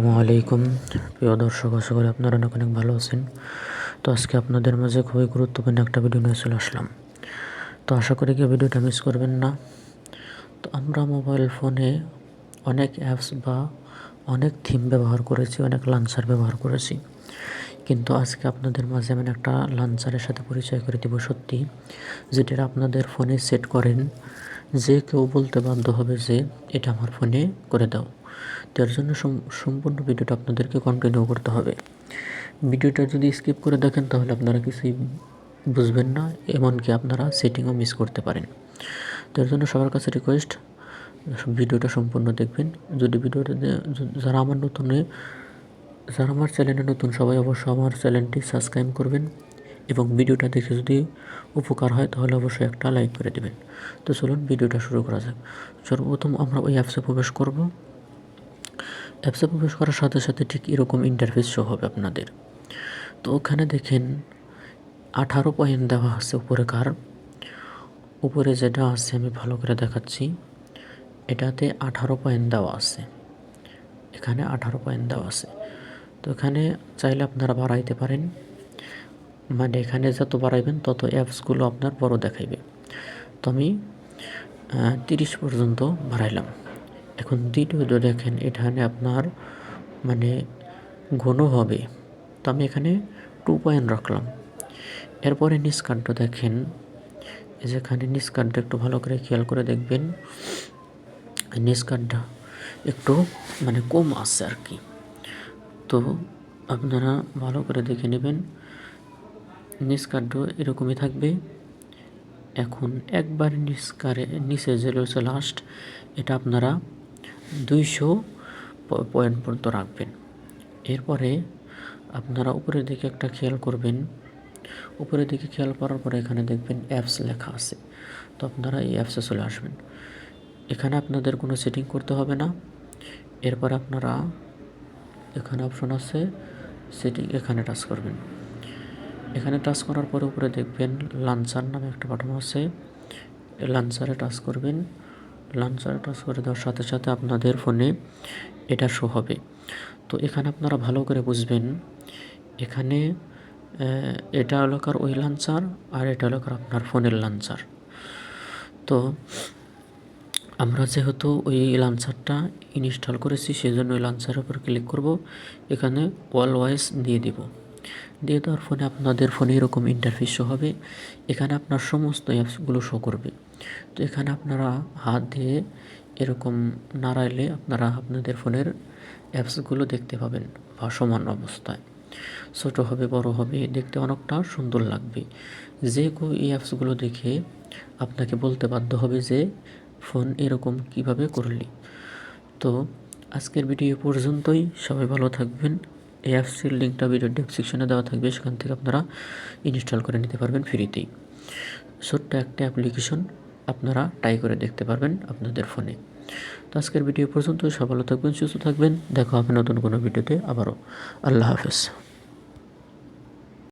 আসসালামু আলাইকুম। প্রিয় দর্শক, আশা করি আপনারা অনেক অনেক ভালো আছেন। তো আজকে আপনাদের মাঝে খুবই গুরুত্বপূর্ণ একটা ভিডিও নিয়ে চলে আসলাম। তো আশা করি কি ভিডিওটা মিস করবেন না? তো আমরা মোবাইল ফোনে অনেক অ্যাপস বা অনেক থিম ব্যবহার করেছি, অনেক লাঞ্চার ব্যবহার করেছি। কিন্তু আজকে আপনাদের মাঝে আমি একটা লাঞ্চারের সাথে পরিচয় করে দেবো সত্যি, যেটা আপনাদের ফোনে সেট করেন, যে কেউ বলতে বাধ্য হবে যে, এটা আমার ফোনে করে দাও। তার জন্য সম্পূর্ণ ভিডিওটা আপনাদেরকে কন্টিনিউ করতে হবে। ভিডিওটা যদি স্কিপ করে দেখেন, তাহলে আপনারা কিছুই বুঝবেন না, এমনকি আপনারা সেটিংও মিস করতে পারেন। তার জন্য সবার কাছে রিকোয়েস্ট ভিডিওটা সম্পূর্ণ দেখবেন। যদি ভিডিওটা যারা আমার নতুন যারা আমার চ্যানেলে নতুন, সবাই অবশ্যই আমার চ্যানেলটি সাবস্ক্রাইব করবেন এবং ভিডিওটা দেখে যদি উপকার হয়, তাহলে অবশ্যই একটা লাইক করে দেবেন। তো চলুন, ভিডিওটা শুরু করা যাক। সর্বপ্রথম আমরা ওই অ্যাপসে প্রবেশ করব। অ্যাপসে প্রবেশ করার সাথে সাথে ঠিক এরকম ইন্টারফেস শো হবে আপনাদের। তো ওখানে দেখেন আঠারো পয়েন্ট দেওয়া আছে উপরে কার। উপরে যেটা আছে আমি ভালো করে দেখাচ্ছি, এটাতে আঠারো পয়েন্ট দেওয়া আছে। এখানে আঠারো পয়েন্ট দেওয়া আছে। তো এখানে চাইলে আপনারা বাড়াইতে পারেন। মানে এখানে যত বাড়াইবেন তত অ্যাপসগুলো আপনার বড় দেখাইবে। তো আমি তিরিশ পর্যন্ত বাড়াইলাম। এখন দ্বিতীয়ত দেখেন, এখানে আপনার মানে ঘন হবে। তো আমি এখানে টু পয়েন্ট রাখলাম। এরপরে নিষ্কাণ্ড দেখেন যেখানে নিষ্কাণ্ড একটু ভালো করে খেয়াল করে দেখবেন। নিষ্কাণ্ড একটু মানে কম আসছে আর কি। তো আপনারা ভালো করে দেখে নেবেন নিষ্কাণ্ড এরকমই থাকবে। এখন একবার নিষ্কারে, নিচে যে রয়েছে লাস্ট এটা আপনারা দুইশো পয়েন্ট পর্যন্ত রাখবেন। এরপরে আপনারা উপরের দিকে একটা খেয়াল করবেন। উপরের দিকে খেয়াল করার পরে এখানে দেখবেন অ্যাপস লেখা আছে। তো আপনারা এই অ্যাপসে চলে আসবেন। এখানে আপনাদের কোনো সেটিং করতে হবে না। এরপর আপনারা এখানে অপশন আছে সেটিং এখানে টাচ করবেন। এখানে টাচ করার পরে উপরে দেখবেন লাঞ্চার নামে একটা বাটন আছে। লাঞ্চারে টাচ করবেন। লাঞ্চারে টাচ করে দেওয়ার সাথে সাথে আপনাদের ফোনে এটা শো হবে। তো এখানে আপনারা ভালো করে বুঝবেন, এখানে এটা এলাকার ওই লাঞ্চার আর এটা এলাকার আপনার ফোনের লাঞ্চার তো আমরা যেহেতু ওই লাঞ্চারটা ইনস্টল করেছি সেই জন্য ওই লাঞ্চারের উপর ক্লিক করব। এখানে ওয়াল ওয়াইস দিয়ে দিব। দিয়ে দেওয়ার ফোনে আপনাদের ফোনে এরকম ইন্টারফেস শো হবে। এখানে আপনার সমস্ত অ্যাপসগুলো শো করবে। তো এখানে আপনারা হাত দিয়ে এরকম নাড়াইলে আপনারা আপনাদের ফোনের অ্যাপসগুলো দেখতে পাবেন বা সমান অবস্থায়। ছোট হবে, বড় হবে, দেখতে অনেকটা সুন্দর লাগবে। যে কেউ এই অ্যাপসগুলো দেখে আপনাকে বলতে বাধ্য হবে যে ফোন এরকম কীভাবে করলি। তো আজকের ভিডিও পর্যন্তই। সবাই ভালো থাকবেন। এই অ্যাপসটির লিঙ্কটা ভিডিও ডেসক্রিপশনে দেওয়া থাকবে, সেখান থেকে আপনারা ইনস্টল করে নিতে পারবেন ফ্রিতেই ছোট্ট একটা অ্যাপ্লিকেশন আপনারা ট্রাই করে দেখতে পারবেন আপনাদের ফোনে তো আজকের ভিডিও পর্যন্ত সবাই থাকবেন, সুস্থ থাকবেন, দেখা হবে নতুন কোনো ভিডিওতে আবারও। আল্লাহ হাফেজ।